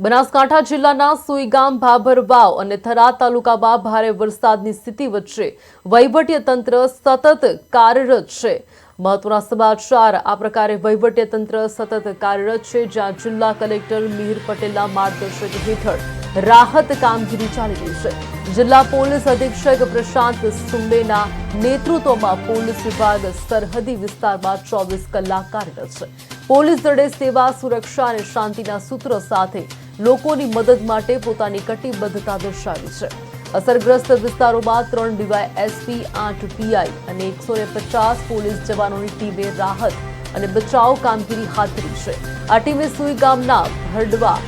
બનાસકાંઠા જિલ્લાના સુઈગામ ભાભર વાવ અને થરા તાલુકામાં ભારે વરસાદની સ્થિતિ વચ્ચે તંત્ર સતત કાર્યરત છે. મહત્વના સમાચાર, આ પ્રકારે તંત્ર સતત કાર્યરત છે, જ્યાં જિલ્લા કલેક્ટર મિહિર પટેલના માર્ગદર્શક હેઠળ રાહત કામગીરી ચાલી રહી છે. જિલ્લા પોલીસ અધિક્ષક પ્રશાંત સુંબેના નેતૃત્વમાં પોલીસ વિભાગ સરહદી વિસ્તારમાં ચોવીસ કલાક કાર્યરત છે. પોલીસ દળે સેવા, સુરક્ષા અને શાંતિના સૂત્રો સાથે લોકોની મદદ માટે પોતાની કટિબદ્ધતા દર્શાવી છે. અસરગ્રસ્ત વિસ્તારોમાં ત્રણ ડીવાય એસપી આઠ પીઆઈ અને એકસો પચાસ પોલીસ જવાનોની ટીમે રાહત અને બચાવ કામગીરી હાથ ધરી છે. આ ટીમે સુઈ ગામના ભરડવા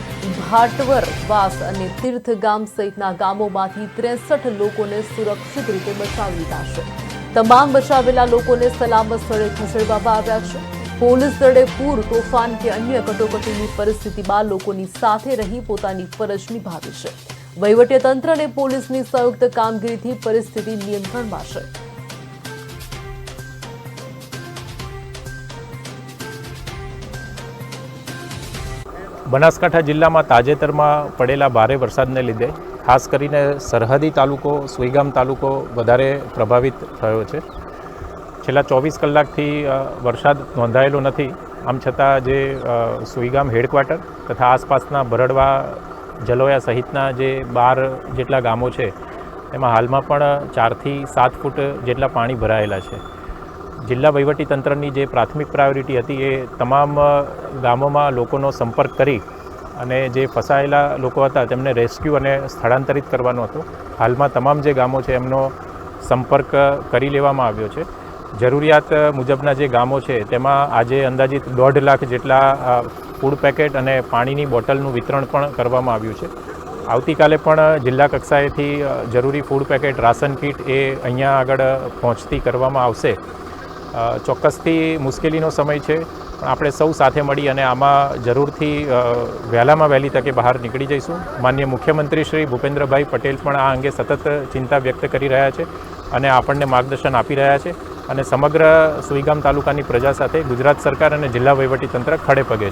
ભાટવર વાસ અને તીર્થ ગામ સહિતના ગામોમાંથી ત્રેસઠ લોકોને સુરક્ષિત રીતે બચાવી લીધા છે. તમામ બચાવેલા લોકોને સલામત સ્થળે ખસેડવામાં આવ્યા છે. પોલીસ દળે પૂર, તોફાન કે અન્ય કટોકટીની પરિસ્થિતિમાં લોકોની સાથે રહી પોતાની ફરજ નિભાવી છે. વહીવટીતંત્ર અને પોલીસની સંયુક્ત કામગીરીથી પરિસ્થિતિ નિયંત્રણમાં છે. બનાસકાંઠા જિલ્લામાં તાજેતરમાં પડેલા ભારે વરસાદને લીધે, ખાસ કરીને સરહદી તાલુકો, સુઈગામ તાલુકો વધારે પ્રભાવિત થયો છે. છેલ્લા ચોવીસ કલાકથી વરસાદ નોંધાયેલો નથી. આમ છતાં જે સુઈગામ હેડક્વાર્ટર તથા આસપાસના ભરડવા જલોયા સહિતના જે બાર જેટલા ગામો છે, એમાં હાલમાં પણ ચારથી સાત ફૂટ જેટલા પાણી ભરાયેલા છે. જિલ્લા વહીવટી તંત્રની જે પ્રાથમિક પ્રાયોરિટી હતી એ તમામ ગામોમાં લોકોનો સંપર્ક કરી અને જે ફસાયેલા લોકો હતા તેમને રેસ્ક્યુ અને સ્થળાંતરિત કરવાનો હતો. હાલમાં તમામ જે ગામો છે એમનો સંપર્ક કરી લેવામાં આવ્યો છે. જરૂરિયાત મુજબના જે ગામો છે, તેમાં આજે અંદાજિત દોઢ લાખ જેટલા ફૂડ પેકેટ અને પાણીની બોટલનું વિતરણ પણ કરવામાં આવ્યું છે. આવતીકાલે પણ જિલ્લા કક્ષાએથી જરૂરી ફૂડ પેકેટ રાશન કીટ એ અહીંયા આગળ પહોંચતી કરવામાં આવશે. ચોક્કસથી મુશ્કેલીનો સમય છે, પણ આપણે સૌ સાથે મળી અને આમાં જરૂરથી વહેલામાં વહેલી તકે બહાર નીકળી જઈશું. માન્ય મુખ્યમંત્રી શ્રી ભૂપેન્દ્રભાઈ પટેલ પણ આ અંગે સતત ચિંતા વ્યક્ત કરી રહ્યા છે અને આપણને માર્ગદર્શન આપી રહ્યા છે. અને સમગ્ર સુઈગામ તાલુકાની પ્રજા સાથે ગુજરાત સરકાર અને જિલ્લા વહીવટીતંત્ર ખડે પગે છે.